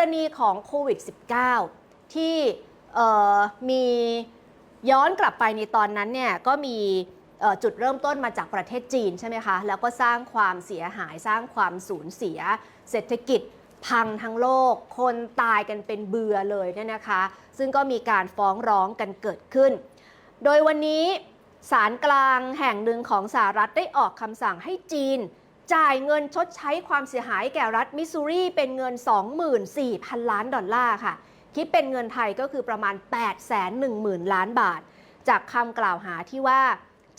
รณีของโควิด -19 ที่มีย้อนกลับไปในตอนนั้นเนี่ยก็มีจุดเริ่มต้นมาจากประเทศจีนใช่ไหมคะ แล้วก็สร้างความเสียหายสร้างความสูญเสีย เศรษฐกิจพังทั้งโลก คนตายกันเป็นเบือเลยเนี่ยนะคะ ซึ่งก็มีการฟ้องร้องกันเกิดขึ้น โดยวันนี้ศาลกลางแห่งหนึ่งของสหรัฐได้ออกคำสั่งให้จีน จ่ายเงินชดใช้ความเสียหายแก่รัฐมิสซูรีเป็นเงิน 24,000 ล้านดอลลาร์ค่ะ คิดเป็นเงินไทยก็คือประมาณ 810,000 ล้านบาท จากคำกล่าวหาที่ว่า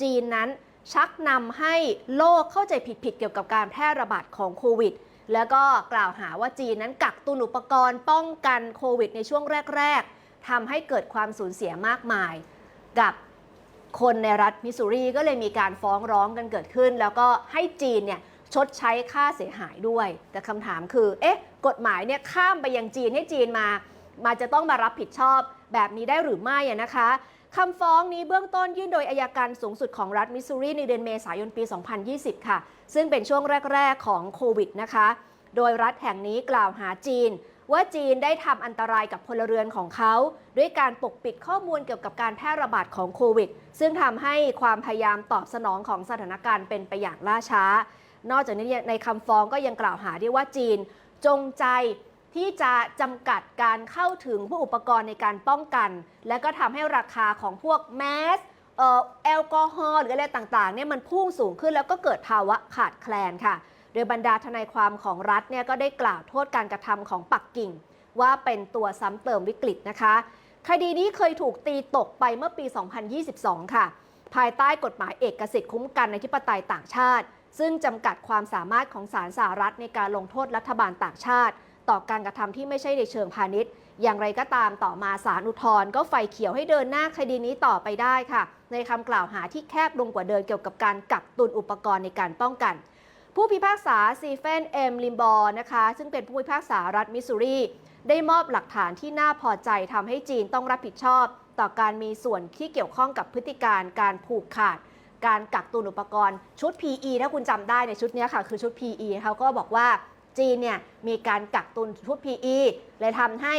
จีนนั้นชักนำให้โลกเข้าใจผิดๆเกี่ยวกับการแพร่ระบาดของโควิด แล้วก็กล่าวหาว่าจีนนั้นกักตุนอุปกรณ์ป้องกันโควิดในช่วงแรก ๆทำให้เกิดความสูญเสียมากมาย กับคนในรัฐมิสซูรีก็เลยมีการฟ้องร้องกันเกิดขึ้น แล้วก็ให้จีนเนี่ย ชดใช้ค่าเสียหายด้วย แต่คำถามคือ เอ๊ะ กฎหมายเนี่ยข้ามไปยังจีนให้จีนมา มาจะต้องมารับผิดชอบแบบนี้ได้หรือไม่นะคะคำฟ้องนี้เบื้องต้นยื่นโดยอายการสูงสุดของรัฐมิสซูรีในเดือนเมษายนปี 2020 ค่ะ ซึ่งเป็นช่วงแรก ๆ ของโควิดนะคะ โดยรัฐแห่งนี้กล่าวหาจีน ว่าจีนได้ทำอันตรายกับพลเรือนของเขา ด้วยการปกปิดข้อมูลเกี่ยวกับการแพร่ระบาดของโควิด ซึ่งทำให้ความพยายามตอบสนองของสถานการณ์เป็นไปอย่างล่าช้า นอกจากนี้ในคำฟ้องก็ยังกล่าวหาด้วยว่าจีน จงใจที่จะจำกัดการเข้าถึงผู้อุปกรณ์ในการป้องกัน และก็ทำให้ราคาของพวกแมสเอ่อแอลกอฮอล์หรืออะไรต่างๆเนี่ยมันพุ่งสูงขึ้นแล้วก็เกิดภาวะขาดแคลนค่ะ โดยบรรดาทนายความของรัฐเนี่ยก็ได้กล่าวโทษการกระทำของปักกิ่ง ว่าเป็นตัวซ้ำเติมวิกฤตนะคะ คดีนี้เคยถูกตีตกไปเมื่อปี 2022 ค่ะ ภายใต้กฎหมายเอกสิทธิ์คุ้มกันในธิปไตยต่างชาติ ซึ่งจำกัดความสามารถของศาลสหรัฐในการลงโทษรัฐบาลต่างชาติ ต่อการกระทำที่ไม่ใช่ในเชิงพาณิชย์ อย่างไรก็ตามต่อมาศาลอุทธรณ์ก็ไฟเขียวให้เดินหน้าคดีนี้ต่อไปได้ค่ะ ในคำกล่าวหาที่แคบลงกว่าเดิมเกี่ยวกับการกักตุนอุปกรณ์ในการป้องกัน ผู้พิพากษาซีเฟนเอ็มลิมบอร์นะคะซึ่งเป็นผู้พิพากษารัฐมิสซูรีได้มอบหลักฐานที่น่าพอใจทำให้จีนต้องรับผิดชอบ ต่อการมีส่วนที่เกี่ยวข้องกับพฤติการการผูกขาด การกักตุนอุปกรณ์ชุด PE ถ้าคุณจำได้ในชุดนี้ค่ะคือชุด PE เขาก็บอกว่าจีนเนี่ยมีการกักตุนชุด PE เลยทำให้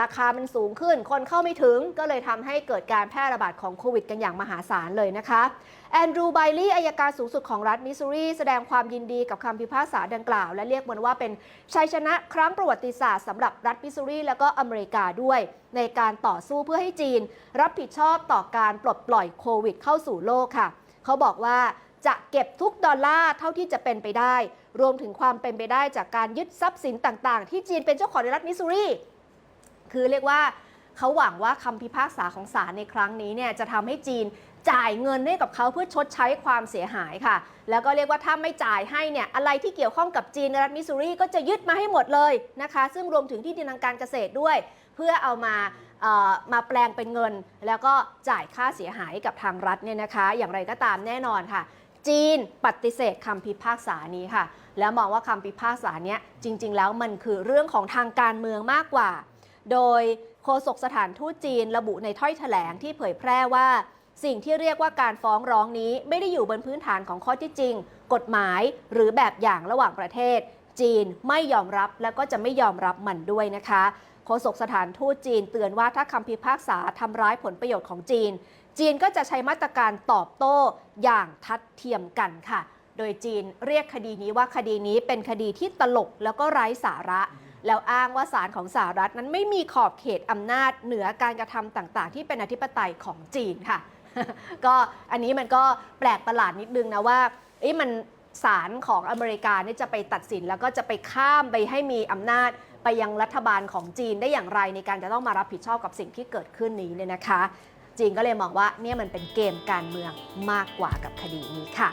ราคามันสูงขึ้น คนเข้าไม่ถึงก็เลยทำให้เกิดการแพร่ระบาดของโควิดกันอย่างมหาศาลเลยนะคะแอนดรูไบลี่อายการสูงสุดของรัฐมิสซูรีแสดงความยินดีกับคำพิพากษาดังกล่าว และเรียกมันว่าเป็นชัยชนะครั้งประวัติศาสตร์สำหรับรัฐมิสซูรีและก็อเมริกาด้วย ในการต่อสู้เพื่อให้จีน รับผิดชอบต่อการปลดปล่อยโควิดเข้าสู่โลกค่ะ เขาบอกว่าจะเก็บทุกดอลลาร์เท่าที่จะเป็นไปได้ รวมถึงความเป็นไปได้จากการยึดทรัพย์สินต่างๆ ที่จีนเป็นเจ้าของในรัฐมิสซูรี คือเรียกว่าเขาหวังว่าคำพิพากษาของศาลในครั้งนี้เนี่ยจะทำให้จีน จ่ายเงินให้กับเขาเพื่อชดใช้ความเสียหายค่ะ แล้วก็เรียกว่าถ้าไม่จ่ายให้เนี่ยอะไรที่เกี่ยวข้องกับจีนรัฐมิสซูรีก็จะยึดมาให้หมดเลยนะคะ ซึ่งรวมถึงที่ดินทางการเกษตรด้วย เพื่อเอามามาแปลงเป็นเงิน แล้วก็จ่ายค่าเสียหายกับทางรัฐเนี่ยนะคะ อย่างไรก็ตามแน่นอนค่ะจีนปฏิเสธคำพิพากษานี้ค่ะ แล้วมองว่าคำพิพากษาเนี้ยจริง ๆ แล้วมันคือเรื่องของทางการเมืองมากกว่า โดยโฆษกสถานทูตจีนระบุในถ้อยแถลงที่เผยแพร่ว่า สิ่งที่เรียกว่าการฟ้องร้องนี้ไม่ได้อยู่บนพื้นฐานของข้อที่จริง กฎหมายหรือแบบอย่างระหว่างประเทศ จีนไม่ยอมรับและก็จะไม่ยอมรับมันด้วยนะคะโฆษกสถานทูตจีนเตือนว่าถ้าคำพิพากษาทำร้ายผลประโยชน์ของจีน จีนก็จะใช้มาตรการตอบโต้อย่างทัดเทียมกันค่ะ โดยจีนเรียกคดีนี้ว่าคดีนี้เป็นคดีที่ตลกแล้วก็ไร้สาระ แล้วอ้างว่าศาลของสหรัฐนั้นไม่มีขอบเขตอำนาจเหนือการกระทำต่างๆ ที่เป็นอธิปไตยของจีนค่ะ ก็อันนี้มันก็แปลกประหลาดนิดนึงนะว่าเอ๊ะมันศาลของอเมริกาเนี่ยจะไปตัดสินแล้วก็จะไปข้ามไปให้มีอำนาจไปยังรัฐบาลของจีนได้อย่างไรในการจะต้องมารับผิดชอบกับสิ่งที่เกิดขึ้นนี้เนี่ยนะคะ จีนก็เลยมองว่าเนี่ยมันเป็นเกมการเมืองมากกว่ากับคดีนี้ค่ะ